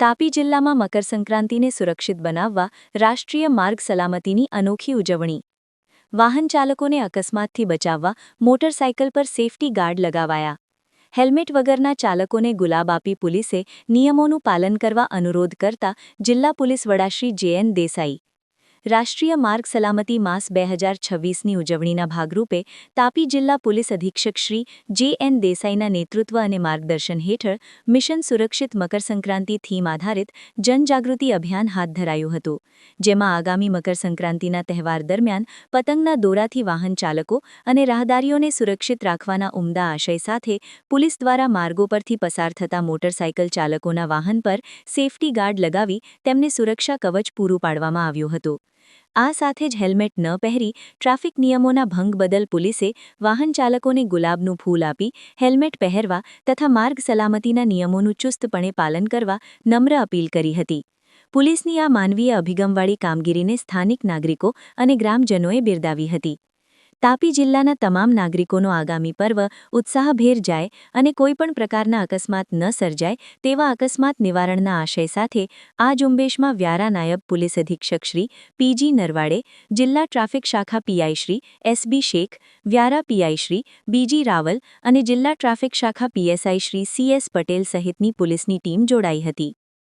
તાપી જિલ્લામાં મકરસંક્રાંતિને સુરક્ષિત બનાવવા રાષ્ટ્રીય માર્ગ સલામતીની અનોખી ઉજવણી. વાહન ચાલકોને અકસ્માતથી બચાવવા મોટરસાયકલ પર સેફટી ગાર્ડ લગાવાયા. હેલ્મેટ વગરના ચાલકોને ગુલાબ આપી પોલીસે નિયમોનું પાલન કરવા અનુરોધ કરતા જિલ્લા પોલીસ વડા શ્રી જેએન દેસાઈ રાષ્ટ્રીય માર્ગ સલામતી માસ બે હજાર છવ્વીસની ઉજવણીના ભાગરૂપે તાપી જિલ્લા પોલીસ અધિક્ષક શ્રી જે એન દેસાઈના નેતૃત્વ અને માર્ગદર્શન હેઠળ મિશન સુરક્ષિત મકરસંક્રાંતિ થીમ આધારિત જનજાગૃતિ અભિયાન હાથ ધરાયું હતું, જેમાં આગામી મકરસંક્રાંતિના તહેવાર દરમિયાન પતંગના દોરાથી વાહન ચાલકો અને રાહદારીઓને સુરક્ષિત રાખવાના ઉમદા આશય સાથે પોલીસ દ્વારા માર્ગો પરથી પસાર થતા મોટરસાયકલ ચાલકોના વાહન પર સેફટી ગાર્ડ લગાવી તેમને સુરક્ષા કવચ પૂરું પાડવામાં આવ્યું હતું. આ સાથે જ હેલ્મેટ ન પહેરી ટ્રાફિક નિયમોના ભંગ બદલ પોલીસે વાહન ચાલકોને ગુલાબનું ફૂલ આપી હેલ્મેટ પહેરવા તથા માર્ગ સલામતીના નિયમોનું ચુસ્તપણે પાલન કરવા નમ્ર અપીલ કરી હતી. પોલીસની આ માનવીય અભિગમવાળી કામગીરીને સ્થાનિક નાગરિકો અને ગ્રામજનોએ બિરદાવી હતી. તાપી જિલ્લાના તમામ નાગરિકોનો આગામી પર્વ ઉત્સાહભેર જાય અને કોઈપણ પ્રકારના અકસ્માત ન સર્જાય તેવા અકસ્માત નિવારણના આશય સાથે આ ઝુંબેશમાં વ્યારા નાયબ પોલીસ અધિક્ષક શ્રી પીજી નરવાડે, જિલ્લા ટ્રાફિક શાખા PI Shri SB Shaikh, Vyara PI Shri BG Raval અને જિલ્લા ટ્રાફિક શાખા પીએસઆઈ શ્રી સીએસ પટેલ સહિતની પોલીસની ટીમ જોડાઈ હતી.